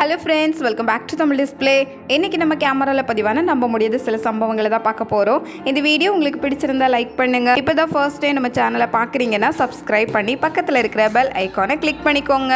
Hello friends welcome back to Tamil display இன்றைக்கி நம்ம கேமராவில் பதிவான நம்ப முடியாத சில சம்பவங்களை தான் பார்க்க போகிறோம் இந்த வீடியோ உங்களுக்கு பிடிச்சிருந்தா லைக் பண்ணுங்கள் இப்போ தான் ஃபர்ஸ்ட் டைம் நம்ம சேனலை பார்க்குறீங்கன்னா சப்ஸ்கிரைப் பண்ணி பக்கத்தில் இருக்கிற பெல் ஐக்கானை கிளிக் பண்ணிக்கோங்க.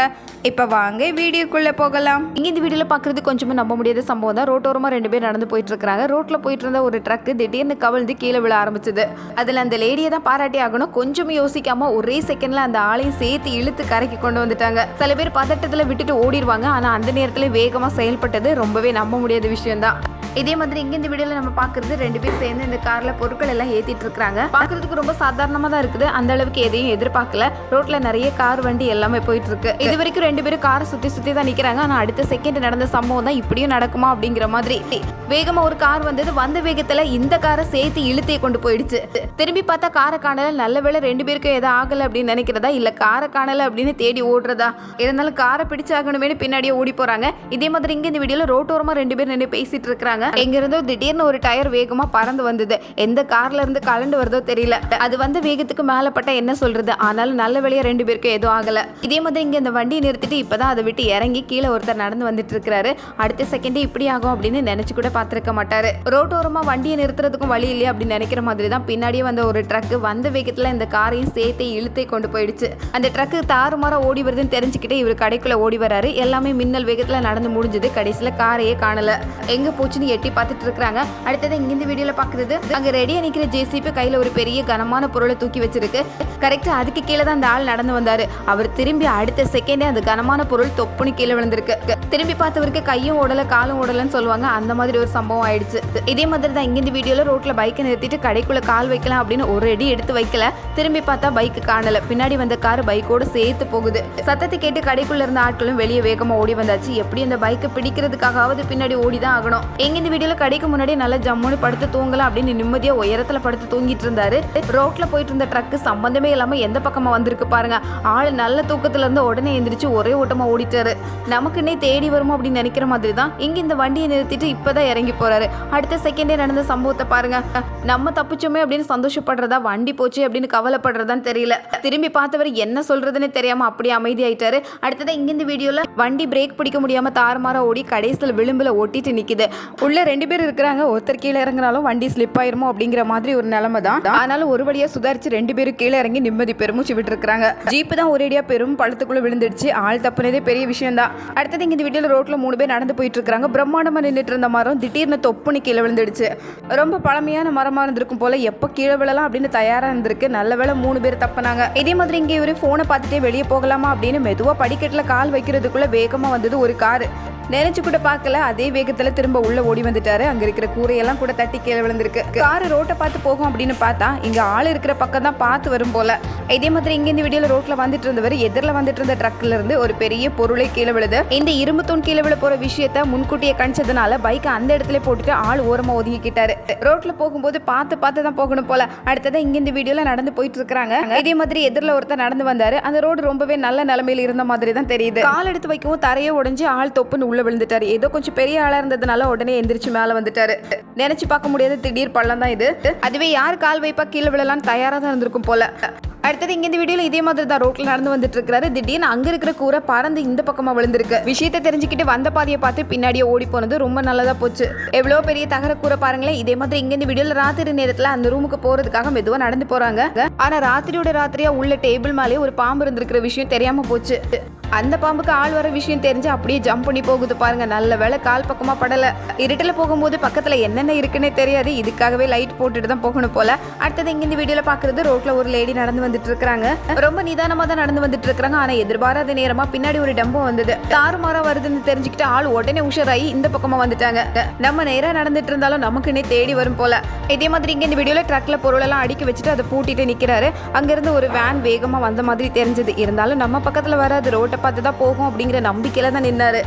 இப்போ வாங்க வீடியோக்குள்ளே போகலாம். இங்கே இந்த வீடியோவில் பார்க்குறது கொஞ்சமாக நம்ப முடியாத சம்பவம் தான். ரோட்டோரமாக ரெண்டு பேர் நடந்து போயிட்டு இருக்காங்க ரோட்டில் போயிட்டு இருந்த ஒரு ட்ரக்கு திடீர்னு கவிழ்ந்து கீழே விழ ஆரம்பிச்சது. அதில் அந்த லேடியை தான் பாராட்டி ஆகணும். கொஞ்சம் யோசிக்காமல் ஒரே செகண்டில் அந்த ஆளையும் சேர்த்து இழுத்து கரைக்கு கொண்டு வந்துட்டாங்க. சில பேர் பதட்டத்தில் விட்டுட்டு ஓடிடுவாங்க ஆனால் அந்த நேரத்தில் வேகமாக செயல்பட்டது ரொம்பவே நம்ப முடியாத விஷயம்தான். இதே மாதிரி இங்க இந்த வீடியோல நம்ம பாக்குறது ரெண்டு பேர் சேர்ந்து இந்த கார்ல பொருட்கள் எல்லாம் ஏத்திட்டு இருக்காங்க பாக்குறதுக்கு ரொம்ப சாதாரணமா தான் இருக்குது. அந்த அளவுக்கு எதையும் எதிர்பார்க்கல. ரோட்ல நிறைய கார் வண்டி எல்லாமே போயிட்டு இருக்கு. இது வரைக்கும் ரெண்டு பேரும் காரை சுத்தி சுத்தி தான் நிக்கிறாங்க. ஆனா அடுத்த செகண்ட் நடந்த சம்பவம் தான் இப்படியும் நடக்குமா அப்படிங்கிற மாதிரி. வேகமா ஒரு கார் வந்தது. வந்த வேகத்துல இந்த காரை சேர்த்து இழுத்தே கொண்டு போயிடுச்சு. திரும்பி பார்த்தா காரை காணல. நல்ல வேலை ரெண்டு பேருக்கும் எதாவது ஆகல அப்படின்னு நினைக்கிறதா? இல்ல காரை காணல அப்படின்னு தேடி ஓடுறதா? இருந்தாலும் காரை பிடிச்சாகணுமே பின்னாடியே ஓடி போறாங்க. இதே மாதிரி இங்க இந்த வீடியோல ரோட்டோரமா ரெண்டு பேர் நின்று பேசிட்டு இருக்காங்க எங்க இருந்தோ திடீர்னு ஒரு டயர் வேகமா பறந்து வந்தது. எந்த கார்ல இருந்து கலண்டு வருதோ தெரியல. அது வந்து வேகத்துக்கு மேல பட்டா என்ன சொல்றது? ஆனாலும் நல்ல வழியா ரெண்டு பேருக்கும் எதுவும் ஆகல. இதே மாதிரி இங்க இந்த வண்டியை நிறுத்திட்டு இப்பதான் அதை விட்டு இறங்கி கீழே ஒருத்தர் நடந்து வந்துட்டு இருக்காரு அடுத்த செகண்டே இப்படி ஆகும் அப்படின்னு நினைச்சு கூட பார்த்துருக்க மாட்டாரு. ரோட்டோரமா வண்டியை நிறுத்துறதுக்கும் வழி இல்லையா அப்படின்னு நினைக்கிற மாதிரி தான் பின்னாடியே வந்த ஒரு ட்ரக் வந்த வேகத்துல இந்த காரையும் சேர்த்து இழுத்தே கொண்டு போயிடுச்சு. அந்த ட்ரக்கு தாறுமாறா ஓடி வருதுன்னு தெரிஞ்சுக்கிட்டு இவர் கடைக்குள்ள ஓடி வராரு. எல்லாமே மின்னல் வேகத்துல நடந்து முடிஞ்சது. கடைசியில காரையே காணல. எங்க போச்சுன்னு எட்டி பார்த்துட்டு இருக்காங்க அடுத்தது இங்க இந்த வீடியோல பாக்குறது அங்க ரெடியா நிக்கிற ஜேசிபி கையில ஒரு பெரிய கனமான பொருளை தூக்கி வச்சிருக்கு. கரெக்டா அதுக்கு கீழே தான் அந்த ஆள் நடந்து வந்தாரு. அவர் திரும்பி அடுத்த செகண்டே அந்த கனமான பொருள் தொப்புனு கீழே விழுந்திருக்கு. திரும்பி பார்த்தவருக்கு கையும் ஓடலை காலும் ஓடலைன்னு சொல்லுவாங்க. அந்த மாதிரி ஒரு சம்பவம் ஆயிடுச்சு. இதே மாதிரி தான் இங்க இந்த வீடியோல ரோட்ல பைக்கை நிறுத்திட்டு கடைக்குள்ள கால் வைக்கலாம் அப்படின்னு ஒரு அடி எடுத்து வைக்கல. திரும்பி பார்த்தா பைக்கு காணல. பின்னாடி வந்த கார் பைக்கோட சேர்த்து போகுது. சத்தத்தை கேட்டு கடைக்குள்ள இருந்த ஆட்களும் வெளியே வேகமா ஓடி வந்தாச்சு. எப்படி அந்த பைக்கை பிடிக்கிறதுக்காகவாவது பின்னாடி ஓடி தான் ஆகணும். எங்க இந்த வீடியோல கடைக்கு முன்னாடி நல்லா ஜம்முன்னு படுத்து தூங்கலாம் அப்படின்னு நிம்மதியா உயரத்துல படுத்து தூங்கிட்டு இருந்தாரு. ரோட்ல போயிட்டு இருந்த ட்ரக் சம்பந்தமே இல்லாம எந்த பக்கமா வந்திருக்கு பாருங்க. ஆள் நல்ல தூக்கத்துல இருந்து உடனே எந்திரிச்சு ஒரே ஓட்டமா ஓடிட்டாரு. நமக்குன்னே தேடி வருமோ அப்படின்னு நினைக்கிற மாதிரி தான் இங்க இந்த வண்டியை நிறுத்திட்டு இப்பதான் இறங்கி போறாரு. அடுத்த செகண்டே நடந்த சம்பவத்தை பாருங்க. நம்ம தப்பிச்சோமே அப்படின்னு சந்தோஷப்படுறதா? வண்டி போச்சு அப்படின்னு கவலைப்படுறதான்னு தெரியல. திரும்பி பார்த்தவர் என்ன சொல்றதுன்னு தெரியாம அப்படியே அமைதியாயிட்டாரு. அடுத்ததான் இங்க இந்த வீடியோல வண்டி பிரேக் பிடிக்க முடியாம தாறுமாறா ஓடி கடைசியில் விளிம்புல ஒட்டிட்டு நிக்குது. உள்ள ரெண்டு பேர் இருக்கிறாங்க. ஒருத்தர் கீழே இறங்குனாலும் வண்டி ஸ்லிப் ஆயிருமோ அப்படிங்கிற மாதிரி ஒரு நிலைமை தான் ஆனாலும் ஒரு வழியா சுதாரிச்சு ரெண்டு பேரும் கீழே இறங்கி நிம்மதி பெருமூச்சு விட்டு இருக்காங்க ஜீப்பு தான் ஒரேடியா பெரும் பழத்துக்குள்ள விழுந்துடுச்சு. ஆள் தப்புனதே பெரிய விஷயம் தான் அடுத்தது இங்க இந்த இடையில ரோட்ல மூணு பேர் நடந்து போயிட்டு இருக்காங்க. பிரம்மாண்டமா நின்றுட்டு இருந்த மரம் திடீர்னு தொப்புன்னு கீழே விழுந்துடுச்சு. ரொம்ப பழமையான மரமா இருந்திருக்கும் போல எப்போ கீழே விழலாம் அப்படின்னு தயாரா இருந்திருக்கு. நல்ல வேலை மூணு பேர் தப்புனாங்க. இதே மாதிரி இங்கே இவரு போனை பார்த்துட்டே வெளியே போகலாமா அப்படின்னு மெதுவா படிக்கட்டுல கால் வைக்கிறதுக்குள்ள வேகமா வந்தது ஒரு காரு. நினைச்சு கூட பார்க்கல. அதே வேகத்துல திரும்ப உள்ள ஓடி வந்துட்டாரு. அங்க இருக்கிற கூரையெல்லாம் கூட தட்டி கீழே விழுந்திருக்கு. காரு ரோட்டை பார்த்து போகும் அப்படின்னு பார்த்தா இங்க ஆள் இருக்கிற பக்கம் தான் பார்த்து வரும் போல. இதே மாதிரி இங்க இந்த வீடியோல ரோட்ல வந்துட்டு இருந்தவர் எதிரில் வந்துட்டு இருந்த ட்ரக்ல இருந்து ஒரு பெரிய பொருளை கீழே விழுது. இந்த இரும்பு தூண் கீழே விழ போற விஷயத்த முன்கூட்டியே கணிச்சதுனால பைக்கை அந்த இடத்துல போட்டுட்டு ஆள் ஓரமா ஒதுங்கிக்கிட்டாரு. ரோட்ல போகும்போது பார்த்து பார்த்து தான் போகணும் போல. அடுத்ததான் இங்க இந்த வீடியோல நடந்து போயிட்டு இருக்காங்க இதே மாதிரி எதிரில் ஒருத்தர் நடந்து வந்தாரு. அந்த ரோடு ரொம்பவே நல்ல நிலைமையில இருந்த மாதிரி தான் தெரியுது. கால் எடுத்து வைக்கவும் தரையை உடைஞ்சு ஆள் தொப்புன்னு உள்ள விழுந்துட்டாரு. ஏதோ கொஞ்சம் பெரிய ஆளா இருந்ததுனால உடனே எந்திரிச்சு மேல வந்துட்டாரு. நினைச்சு பார்க்க முடியாத திடீர் பள்ளம் தான் இது. அதுவே யார் கால் வைப்பா கீழே விழலாம்னு தயாரா தான் இருந்திருக்கும் போல. அடுத்தது இங்க இந்த வீடியோல இதே மாதிரி தான் ரோட்ல நடந்து வந்துட்டு இருக்காரு திடீர்னு அங்க இருக்கிற கூரை பறந்து இந்த பக்கமா விழுந்திருக்கு. விஷயத்தை தெரிஞ்சுக்கிட்டு வந்த பாதையை பார்த்து பின்னாடியே ஓடி போனது ரொம்ப நல்லதா போச்சு. எவ்வளவு பெரிய தகர கூரை பாருங்களேன். இதே மாதிரி இங்க இந்த வீடியோல ராத்திரி நேரத்துல அந்த ரூமுக்கு போறதுக்காக மெதுவா நடந்து போறாங்க. ஆனா ராத்திரியோட ராத்திரியா உள்ள டேபிள் மேலே ஒரு பாம்பு இருந்திருக்கிற விஷயம் தெரியாம போச்சு. அந்த பாம்புக்கு ஆள் வர விஷயம் தெரிஞ்சு அப்படியே ஜம்ப் பண்ணி போகுது பாருங்க. நல்ல வேலை கால் பக்கமாக படல. இருட்டில் போகும்போது பக்கத்தில் என்னென்ன இருக்குன்னே தெரியாது. இதுக்காகவே லைட் போட்டுட்டு தான் போகணும் போல. அடுத்தது இங்கே இந்த வீடியோவில் பார்க்குறது ரோட்டில் ஒரு லேடி நடந்து வந்துட்டு இருக்காங்க. ரொம்ப நிதானமாக தான் நடந்து வந்துட்டு இருக்காங்க. ஆனால் எதிர்பாராத நேரமாக பின்னாடி ஒரு டம்பம் வந்தது. தாறுமாறா வருதுன்னு தெரிஞ்சுக்கிட்டு ஆள் உடனே உஷாராகி இந்த பக்கமாக வந்துட்டாங்க. நம்ம நேராக நடந்துட்டு இருந்தாலும் நமக்குன்னே தேடி வரும் போல. இதே மாதிரி இங்கே இந்த வீடியோவில் ட்ரக்கில் பொருளெல்லாம் அடிக்க அடுக்கி வச்சுட்டு அதை பூட்டிட்டு நிற்கிறாரு அங்கேருந்து ஒரு வேன் வேகமாக வந்த மாதிரி தெரிஞ்சது. இருந்தாலும் நம்ம பக்கத்தில் வராது. ரோட்டை காப்பாற்ற தான் போகும் அப்படிங்கிற நம்பிக்கையில் தான் நின்னார்.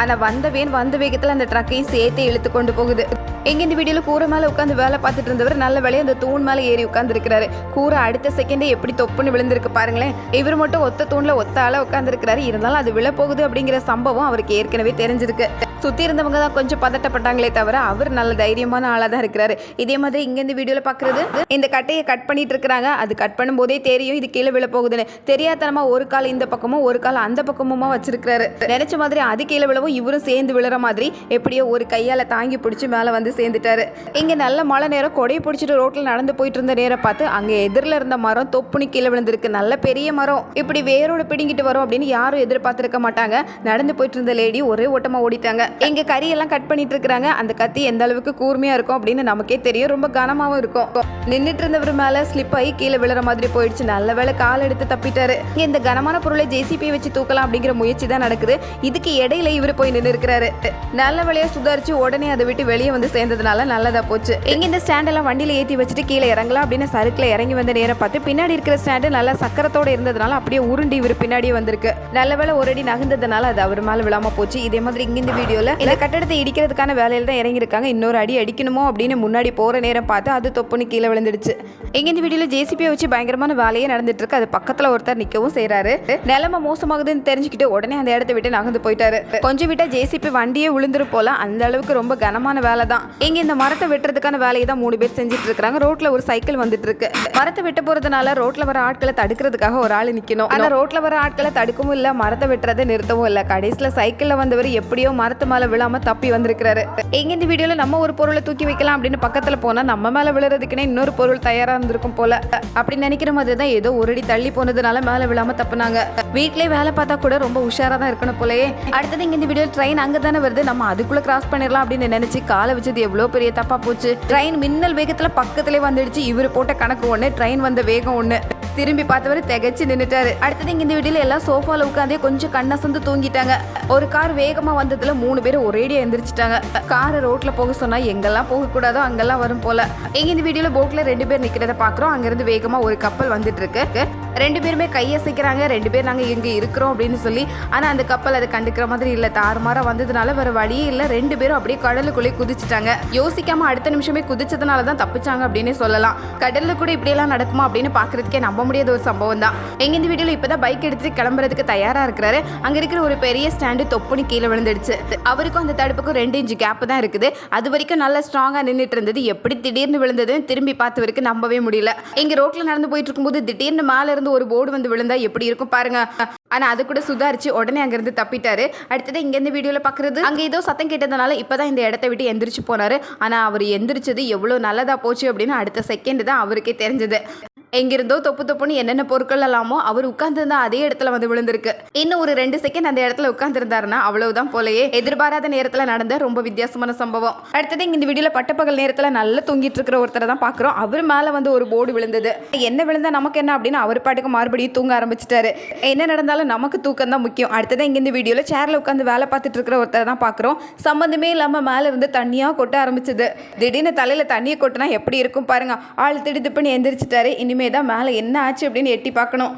ஆனால் வந்த வேன் வந்த வேகத்தில் அந்த ட்ரக்கையும் சேர்த்து இழுத்து கொண்டு போகுது. எங்க இந்த வீடியோல கூரை மேல உட்காந்து வேலை பார்த்துட்டு இருந்தவர் நல்ல வேலையை அந்த தூண் மேல ஏறி உட்கார்ந்து இருக்கிறாரு கூரை அடுத்த செகண்டே எப்படி தொப்புன்னு விழுந்திருக்கு பாருங்களேன். இவர் மட்டும் ஒத்த தூண்ல ஒத்த ஆள உட்கார்ந்து இருக்கிறாரு இருந்தாலும் அது விழப்போகுது அப்படிங்கிற சம்பவம் அவருக்கு ஏற்கனவே தெரிஞ்சிருக்கு. சுத்தி இருந்தவங்க தான் கொஞ்சம் பதட்டப்பட்டாங்களே தவிர அவர் நல்ல தைரியமான ஆளா தான் இருக்கிறாரு. இதே மாதிரி இங்க இந்த வீடியோல பாக்குறது இந்த கட்டையை கட் பண்ணிட்டு இருக்கிறாங்க. அது கட் பண்ணும்போதே தெரியும் இது கீழே விழ போகுதுன்னு தெரியாதனமா ஒரு கால் இந்த பக்கமும் ஒரு கால் அந்த பக்கமுமா வச்சிருக்கிறாரு. நினைச்ச மாதிரி அது கீழே விழவும் விழவும் இவரும் சேர்ந்து விழுற மாதிரி எப்படியோ ஒரு கையால் தாங்கி பிடிச்சி மேலே வந்து சேர்ந்துட்டாரு. இங்கே நல்ல மழை நேரம் கொடையை பிடிச்சிட்டு ரோட்டில் நடந்து போயிட்டு இருந்த நேரம் பார்த்து அங்கே எதிரில் இருந்த மரம் தொப்புனு கீழே விழுந்திருக்கு. நல்ல பெரிய மரம். இப்படி வேரோட பிடிங்கிட்டு வரும் அப்படின்னு யாரும் எதிர்பார்த்திருக்க மாட்டாங்க. நடந்து போயிட்டு இருந்த லேடி ஒரே ஓட்டமாக ஓடிட்டாங்க. இங்கே கறியெல்லாம் கட் பண்ணிட்டு இருக்கிறாங்க. அந்த கத்தி எந்த அளவுக்கு கூர்மையாக இருக்கும் அப்படின்னு நமக்கே தெரியும். ரொம்ப கனமாகவும் இருக்கும். நின்றுட்டு இருந்தவர் மேலே ஸ்லிப் ஆகி கீழே விழுற மாதிரி போயிடுச்சு. நல்ல வேலை கால் எடுத்து தப்பிட்டாரு. இந்த கனமான பொருளை ஜேசிபி வச்சு தூக்கலாம் அப்படிங்கிற முயற்சி தான் நடக்குது. இதுக்கு இடையில இவர் போய் நின்று இருக்கிறாரு நல்ல வழியாக சுதாரிச்சு உடனே அதை விட்டு வெளியே வந்து சேர்ந்ததுனால நல்லதா போச்சு. எங்க இந்த ஸ்டாண்டெல்லாம் வண்டியில் வண்டியில ஏத்தி வச்சுட்டு கீழே இறங்கலாம் அப்படின்னு சறுக்குல இறங்கி வந்த நேரம் பார்த்து பின்னாடி இருக்கிற ஸ்டாண்டு நல்லா சக்கரத்தோட இருந்ததுனால அப்படியே உருண்டி இவர் பின்னாடியே வந்திருக்கு. நல்ல வேலை ஒரு அடி நகர்ந்ததுனால அது அவர் மேல விழாம போச்சு. இதே மாதிரி இங்க இந்த வீடியோல இந்த கட்டடத்தை இடிக்கிறதுக்கான வேலையில தான் இறங்கியிருக்காங்க. இன்னொரு அடி அடிக்கணுமோ அப்படின்னு முன்னாடி போற நேரம் பார்த்து அது தொப்புன்னு கீழே விழுந்துடுச்சு. எங்க இந்த வீடியோல ஜேசிபியை வச்சு பயங்கரமான வேலையே நடந்துட்டு இருக்கு. அது பக்கத்துல ஒருத்தர் நிக்கவும் செய்கிறாரு நிலைமை மோசமாகுதுன்னு தெரிஞ்சுக்கிட்டு உடனே அந்த இடத்த விட்டு நகர்ந்து போயிட்டாரு. கொஞ்சம் விட்டா ஜேசிபி வண்டியே விழுந்துரு போல. அந்த அளவுக்கு ரொம்ப கனமான வேலை தான். இங்க இந்த மரத்தை வெட்டுறதுக்கான வேலையை தான் மூணு பேர் செஞ்சுட்டு இருக்காங்க ரோட்ல ஒரு சைக்கிள் வந்துட்டு இருக்கு மரத்தை வெட்ட போறதுனால ரோட்ல வர ஆட்களை தடுக்கிறதுக்காக ஒரு ஆள் நிக்கணும். ஆனா ரோட்ல வர ஆட்களை தடுக்கவும் இல்ல மரத்தை வெட்டுறதை நிறுத்தவும் இல்ல. கடைசியில சைக்கிள்ல வந்தவர் எப்படியோ மரத்து மேல விழாம தப்பி வந்திருக்கிறாரு. எங்க இந்த வீடியோல நம்ம ஒரு பொருளை தூக்கி வைக்கலாம் அப்படின்னு பக்கத்துல போனா நம்ம மேல விழுறதுக்குன்னே இன்னொரு பொருள் தயாரா இருந்திருக்கும் போல. அப்படி நினைக்கிற மாதிரி தான் ஏதோ ஒரு அடி தள்ளி போனதுனால மேல விழாம தப்புனாங்க. வீட்லயே வேலை பார்த்தா கூட ரொம்ப உஷாரா தான் இருக்கணும் போலயே. அடுத்தது இங்க இந்த வீடியோ ட்ரெயின் அங்கே தானே வருது. நம்ம அதுக்குள்ளே கிராஸ் பண்ணிடலாம் அப்படின்னு நினச்சி காலை வச்சது எவ்வளோ பெரிய தப்பாக போச்சு. ட்ரெயின் மின்னல் வேகத்தில் பக்கத்திலே வந்துடுச்சு. இவர் போட்ட கணக்கு ஒன்று ட்ரெயின் வந்த வேகம் ஒன்று திரும்பி பார்த்தவர் திகச்சு நின்றுட்டாரு அடுத்தது இங்க இந்த வீடியோல எல்லாம் சோஃபால உட்காந்தே கொஞ்சம் கண்ணசந்து தூங்கிட்டாங்க. ஒரு கார் வேகமா வந்ததுல மூணு பேரும் ஒரேடியா எந்திரிச்சிட்டாங்க. காரை ரோட்ல போக சொன்னா எங்கெல்லாம் போக கூடாதோ அங்கெல்லாம் வரும் போல. இங்க இந்த வீடியோல போட்ல ரெண்டு பேர் நிக்கிறத பாக்குறோம். அங்கிருந்து வேகமா ஒரு கப்பல் வந்துட்டு இருக்கு. ரெண்டு பேருமே கையசைக்கிறாங்க ரெண்டு பேர் நாங்க இங்க இருக்கிறோம் அப்படின்னு சொல்லி. ஆனா அந்த கப்பல் அதை கண்டுக்கிற மாதிரி இல்ல. தாறுமாறா வந்ததுனால வேற வழியே இல்ல. ரெண்டு பேரும் அப்படியே கடலுக்குள்ளே குதிச்சிட்டாங்க. யோசிக்காம அடுத்த நிமிஷமே குதிச்சதுனால தான் தப்பிச்சாங்க அப்படின்னு சொல்லலாம். கடல்ல கூட இப்படி எல்லாம் நடக்குமா அப்படின்னு பாக்குறதுக்கே நம்ப முடியாத ஒரு சம்பவம் தான் எங்க இந்த வீடியோல இப்பதான் பைக் எடுத்துட்டு கிளம்புறதுக்கு தயாரா இருக்கிறாரு. அங்க இருக்கிற ஒரு பெரிய ஸ்டாண்டு தொப்புனி கீழே விழுந்துடுச்சு. அவருக்கும் அந்த தடுப்புக்கும் ரெண்டு இன்ச்சு கேப் தான் இருக்குது. அது வரைக்கும் நல்லா ஸ்ட்ராங்கா நின்றுட்டு இருந்தது. எப்படி திடீர்னு விழுந்ததுன்னு திரும்பி பார்த்தவருக்கு நம்பவே முடியல. இங்கே ரோட்ல நடந்து போயிட்டு இருக்கும்போது திடீர்னு மேல இருந்து ஒரு போர்டு வந்து விழுந்தா எப்படி இருக்கும் பாருங்க. ஆனா அது கூட சுதாரிச்சு உடனே அங்க இருந்து தப்பிட்டாரு. அடுத்தது இங்க வீடியோவில் வீடியோல பாக்குறது அங்க ஏதோ சத்தம் கேட்டதுனால இப்பதான் இந்த இடத்த விட்டு எந்திரிச்சு போனாரு. ஆனா அவர் எந்திரிச்சது எவ்வளவு நல்லதா போச்சு அப்படின்னு அடுத்த செகண்ட் தான் அவருக்கே தெரிஞ்சது. எங்கிருந்தோ தொப்பு தொப்புன்னு என்னென்ன பொருட்கள் எல்லாமோ அவர் உட்கார்ந்திருந்த அதே இடத்துல வந்து விழுந்திருக்கு. இன்னும் ஒரு ரெண்டு செகண்ட் அந்த இடத்துல உட்கார்ந்துருந்தாருன்னா அவ்வளவுதான் போலயே. எதிர்பாராத நேரத்துல நடந்த ரொம்ப வித்தியாசமான சம்பவம். அடுத்தது இங்க இந்த வீடியோல பட்டப்பகல் நேரத்துல நல்லா தூங்கிட்டு இருக்கிற ஒருத்தரை தான் பாக்குறோம். அவர் மேல வந்து ஒரு போர்டு விழுந்தது. என்ன விழுந்தா நமக்கு என்ன அப்படின்னு அவர் பாட்டுக்கு மறுபடியும் தூங்க ஆரம்பிச்சிட்டாரு. என்ன நடந்தாலும் நமக்கு தூக்கம் தான் முக்கியம். அடுத்தது இங்க இந்த வீடியோல சேர்ல உட்காந்து வேலை பார்த்துட்டு இருக்கிற ஒருத்தரை தான் பாக்குறோம். சம்பந்தமே இல்லாம மேல இருந்து தண்ணியா கொட்ட ஆரம்பிச்சது. திடீர்னு தலையில தண்ணியை கொட்டினா எப்படி இருக்கும் பாருங்க. ஆள் திடுதிப்புன்னு எந்திரிச்சிட்டாரு. இனிமே தான் மேலே என்ன ஆச்சு அப்படின்னு எட்டி பார்க்கணும்.